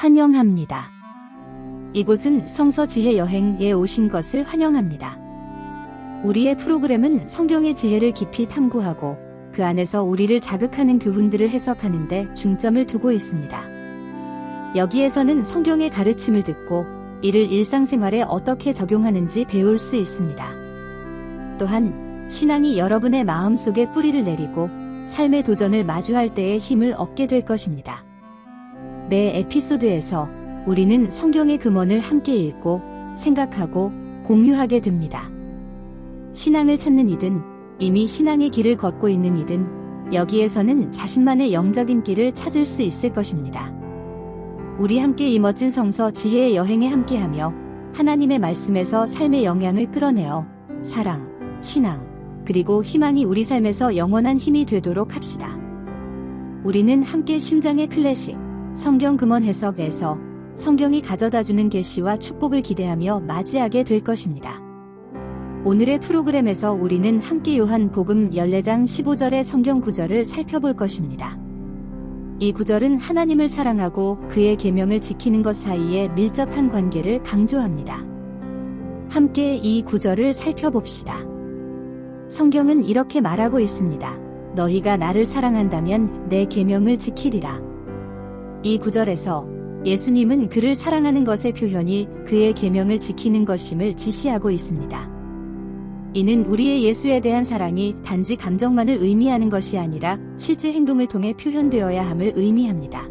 환영합니다. 이곳은 성서 지혜 여행에 오신 것을 환영합니다. 우리의 프로그램은 성경의 지혜를 깊이 탐구하고 그 안에서 우리를 자극하는 교훈들을 해석하는데 중점을 두고 있습니다. 여기에서는 성경의 가르침을 듣고 이를 일상생활에 어떻게 적용하는지 배울 수 있습니다. 또한 신앙이 여러분의 마음속에 뿌리를 내리고 삶의 도전을 마주할 때에 힘을 얻게 될 것입니다. 매 에피소드에서 우리는 성경의 금원을 함께 읽고 생각하고 공유하게 됩니다. 신앙을 찾는 이든 이미 신앙의 길을 걷고 있는 이든 여기에서는 자신만의 영적인 길을 찾을 수 있을 것입니다. 우리 함께 이 멋진 성서 지혜의 여행에 함께하며 하나님의 말씀에서 삶의 영향을 끌어내어 사랑, 신앙, 그리고 희망이 우리 삶에서 영원한 힘이 되도록 합시다. 우리는 함께 심장의 클래식, 성경 금원 해석에서 성경이 가져다주는 계시와 축복을 기대하며 맞이하게 될 것입니다. 오늘의 프로그램에서 우리는 함께 요한 복음 14장 15절의 성경 구절을 살펴볼 것입니다. 이 구절은 하나님을 사랑하고 그의 계명을 지키는 것 사이에 밀접한 관계를 강조합니다. 함께 이 구절을 살펴봅시다. 성경은 이렇게 말하고 있습니다. 너희가 나를 사랑한다면 내 계명을 지키리라. 이 구절에서 예수님은 그를 사랑하는 것의 표현이 그의 계명을 지키는 것임을 지시하고 있습니다. 이는 우리의 예수에 대한 사랑이 단지 감정만을 의미하는 것이 아니라 실제 행동을 통해 표현되어야 함을 의미합니다.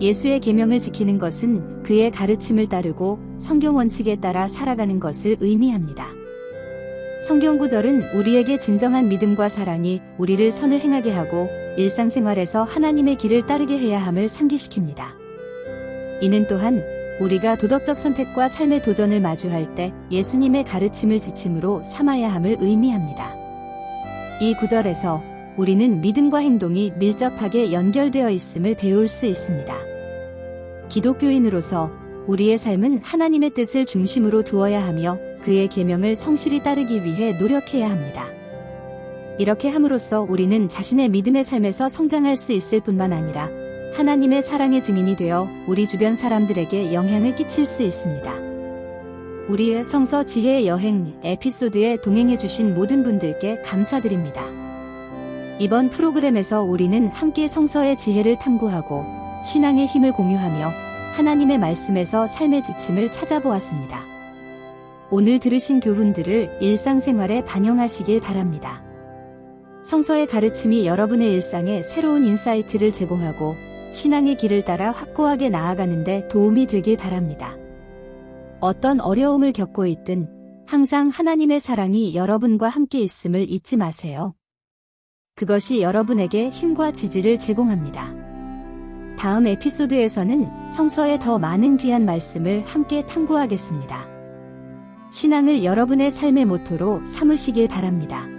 예수의 계명을 지키는 것은 그의 가르침을 따르고 성경 원칙에 따라 살아가는 것을 의미합니다. 성경 구절은 우리에게 진정한 믿음과 사랑이 우리를 선을 행하게 하고 일상생활에서 하나님의 길을 따르게 해야 함을 상기시킵니다. 이는 또한 우리가 도덕적 선택과 삶의 도전을 마주할 때 예수님의 가르침을 지침으로 삼아야 함을 의미합니다. 이 구절에서 우리는 믿음과 행동이 밀접하게 연결되어 있음을 배울 수 있습니다. 기독교인으로서 우리의 삶은 하나님의 뜻을 중심으로 두어야 하며 그의 계명을 성실히 따르기 위해 노력해야 합니다. 이렇게 함으로써 우리는 자신의 믿음의 삶에서 성장할 수 있을 뿐만 아니라 하나님의 사랑의 증인이 되어 우리 주변 사람들에게 영향을 끼칠 수 있습니다. 우리의 성서 지혜의 여행 에피소드에 동행해주신 모든 분들께 감사드립니다. 이번 프로그램에서 우리는 함께 성서의 지혜를 탐구하고 신앙의 힘을 공유하며 하나님의 말씀에서 삶의 지침을 찾아보았습니다. 오늘 들으신 교훈들을 일상생활에 반영하시길 바랍니다. 성서의 가르침이 여러분의 일상에 새로운 인사이트를 제공하고 신앙의 길을 따라 확고하게 나아가는데 도움이 되길 바랍니다. 어떤 어려움을 겪고 있든 항상 하나님의 사랑이 여러분과 함께 있음을 잊지 마세요. 그것이 여러분에게 힘과 지지를 제공합니다. 다음 에피소드에서는 성서의 더 많은 귀한 말씀을 함께 탐구하겠습니다. 신앙을 여러분의 삶의 모토로 삼으시길 바랍니다.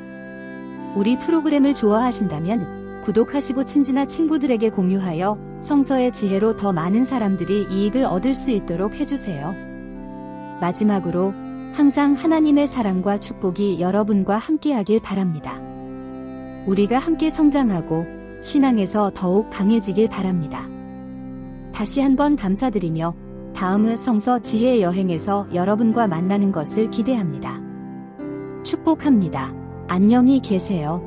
우리 프로그램을 좋아하신다면 구독하시고 친지나 친구들에게 공유하여 성서의 지혜로 더 많은 사람들이 이익을 얻을 수 있도록 해주세요. 마지막으로 항상 하나님의 사랑과 축복이 여러분과 함께하길 바랍니다. 우리가 함께 성장하고 신앙에서 더욱 강해지길 바랍니다. 다시 한번 감사드리며 다음은 성서 지혜의 여행에서 여러분과 만나는 것을 기대합니다. 축복합니다. 안녕히 계세요.